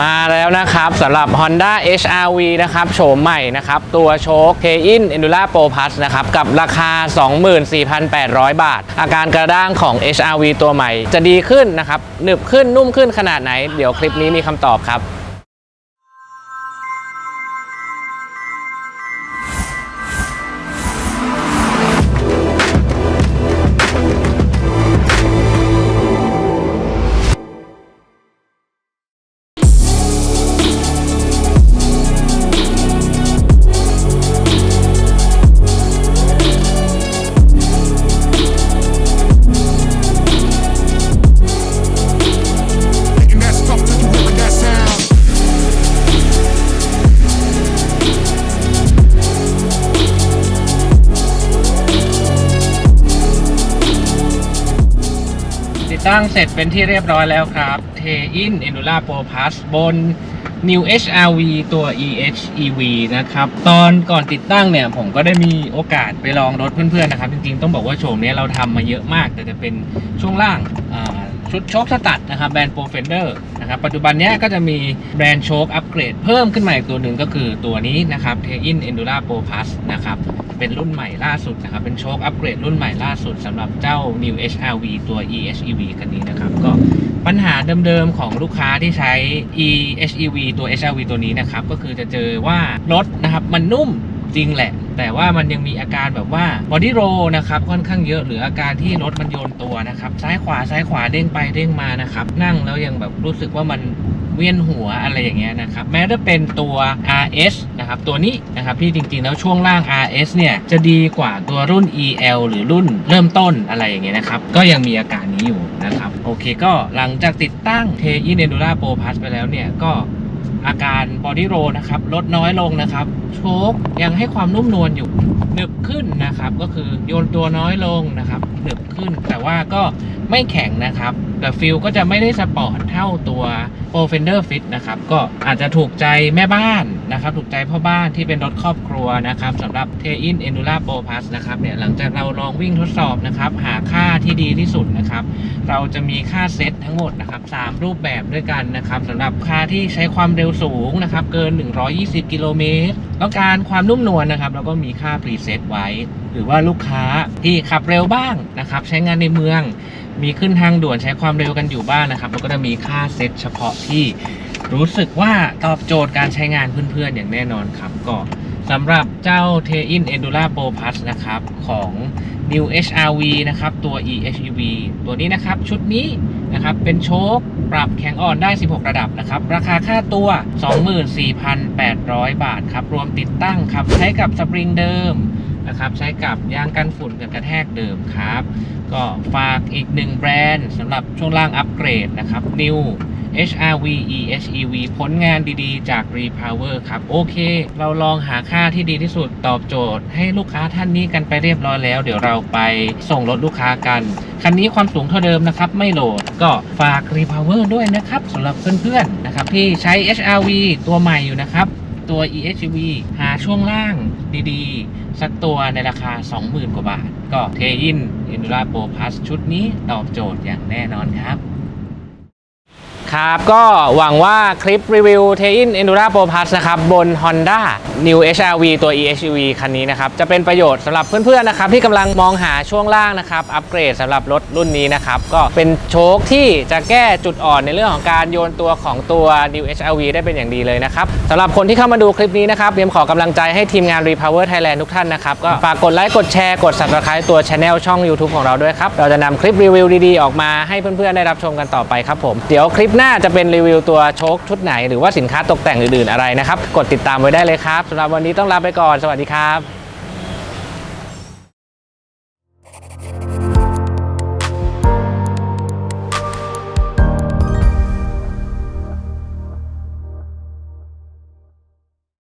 มาแล้วนะครับสำหรับ Honda HRV นะครับโฉมใหม่นะครับ ตัวโชค K-in Endura Pro Plus นะครับ กับราคา 24,800 บาท อาการกระด้างของ HRV ตัวใหม่ จะดีขึ้นนะครับ หนึบขึ้นนุ่มขึ้นขนาดไหน เดี๋ยวคลิปนี้มีคำตอบครับ ติดตั้งเสร็จเป็นที่เรียบร้อยแล้วครับ T-in e n u l a Pro Plus บน New HRV ตัว EHEV นะครับ ตอนก่อนติดตั้งเนี่ย ผมก็ได้มีโอกาสไปลองรถเพื่อนๆนะครับ จริงๆ ต้องบอกว่าโฉมนี้เราทำมาเยอะมาก แต่จะเป็นช่วงล่างอ่า ชุดโชคสตัดนะครับแบรนด์ Pro Fender นะครับปัจจุบันนี้ก็จะมีแบรนด์โชคอัปเกรดเพิ่มขึ้นมาอีกตัวหนึ่งก็คือตัวนี้นะครับ T-in Endura Pro Plus นะครับเป็นรุ่นใหม่ล่าสุดนะครับ เป็นโชคอัปเกรดรุ่นใหม่ล่าสุดสำหรับเจ้า New HRV ตัว EHEV คันนี้นะครับก็ปัญหาเดิมๆ ของลูกค้าที่ใช้ EHEV ตัว HRV ตัวนี้นะครับก็คือจะเจอว่ารถนะครับมันนุ่ม จริงแหละ แต่ว่ามันยังมีอาการแบบว่า body roll นะครับค่อนข้างเยอะหรืออาการที่รถมันโยนตัวนะครับซ้ายขวาซ้ายขวาเด้งไปเด้งมานะครับนั่งแล้วยังแบบรู้สึกว่ามันเวียนหัวอะไรอย่างเงี้ยนะครับ แม้จะเป็นตัว RS นะครับ ตัวนี้นะครับที่จริงๆแล้วช่วงล่าง RS เนี่ยจะดีกว่าตัวรุ่น EL หรือรุ่นเริ่มต้นอะไรอย่างเงี้ยนะครับ ก็ยังมีอาการนี้อยู่นะครับ โอเคก็หลังจากติดตั้ง t e i n Endura Pro Plus ไปแล้วเนี่ยก็ อาการบอดี้โรนะครับลดน้อยลงนะครับ โชคยังให้ความนุ่มนวลอยู่หนึบขึ้นนะครับ ก็คือโยนตัวน้อยลงนะครับ หนึบขึ้น แต่ว่าก็ไม่แข็งนะครับแต่ฟิลก็จะไม่ได้สปอร์ตเท่าตัว Pro Fender Fit นะครับ ก็อาจจะถูกใจแม่บ้านนะครับ ถูกใจพ่อบ้านที่เป็นรถครอบครัวนะครับสำหรับ t e i n Endura Pro Plus นะครับเนี่ยหลังจากเราลองวิ่งทดสอบนะครับ หาค่าที่ดีที่สุดนะครับ เราจะมีค่าเซตทั้งหมดนะครับ3รูปแบบด้วยกันนะครับสำหรับค่าที่ใช้ความเร็วสูงนะครับเกิน 120 กิโลเมตรต้องการความนุ่มนวลนะครับเราก็มีค่าพรีเซตไว้ หรือว่าลูกค้าที่ขับเร็วบ้างนะครับ ใช้งานในเมือง มีขึ้นทางด่วนใช้ความเร็วกันอยู่บ้างนะครับเราก็จะมีค่าเซตเฉพาะที่รู้สึกว่าตอบโจทย์การใช้งานเพื่อนๆ อย่างแน่นอนครับ ก็สำหรับเจ้า t e i n Endura Pro Plus นะครับ ของ New HRV นะครับ ตัว EHEV ตัวนี้นะครับ ชุดนี้นะครับ เป็นโชคปรับแข็งอ่อนได้ 16 ระดับนะครับ ราคาค่าตัว 24,800 บาทครับ รวมติดตั้งครับ ใช้กับสปริงเดิม นะครับ ใช้กับยางกันฝุ่นกันกระแทกเดิมครับ ก็ฝากอีกหนึ่งแบรนด์สำหรับช่วงล่างอัปเกรดนะครับ New HRV EHEV ผลงานดีๆ จาก Repower ครับ โอเค เราลองหาค่าที่ดีที่สุดตอบโจทย์ ให้ลูกค้าท่านนี้กันไปเรียบร้อยแล้ว เดี๋ยวเราไปส่งรถลูกค้ากัน คันนี้ความสูงเท่าเดิมนะครับ ไม่โหลดก็ฝาก Repower ด้วยนะครับสำหรับเพื่อนๆนะครับที่ใช้ HRV ตัวใหม่อยู่นะครับ ตัว EHEV หาช่วงล่างดีๆ สักตัวในราคา 20,000 กว่าบาท ก็เทอิน Endura Pro Plus ชุดนี้ตอบโจทย์อย่างแน่นอนครับ ครับ ก็หวังว่าคลิปรีวิว t e i n Endura Pro Plus นะครับ บน Honda New HRV ตัว EHEV คันนี้นะครับ จะเป็นประโยชน์สำหรับเพื่อนๆนะครับ ที่กำลังมองหาช่วงล่างนะครับ อัปเกรดสำหรับรถรุ่นนี้นะครับ ก็เป็นโชคที่จะแก้จุดอ่อนในเรื่องของการโยนตัวของตัว New HRV ได้เป็นอย่างดีเลยนะครับสำหรับคนที่เข้ามาดูคลิปนี้นะครับเบียมขอกำลังใจให้ทีมงาน Repower Thailand ทุกท่านนะครับก็ฝากกดไลค์กดแชร์กด subscribe ตัว Channel ช่อง YouTube ของเราด้วยครับเราจะนำคลิปรีวิวดีๆออกมาให้เพื่อนๆได้รับชมกันต่อไปครับผมเดี๋ยวคลิปหน้าจะเป็นรีวิวตัวโชคชุดไหน หรือว่าสินค้าตกแต่งอื่นๆอะไรนะครับ กดติดตามไว้ได้เลยครับสำหรับวันนี้ต้องลาไปก่อนสวัสดีครับ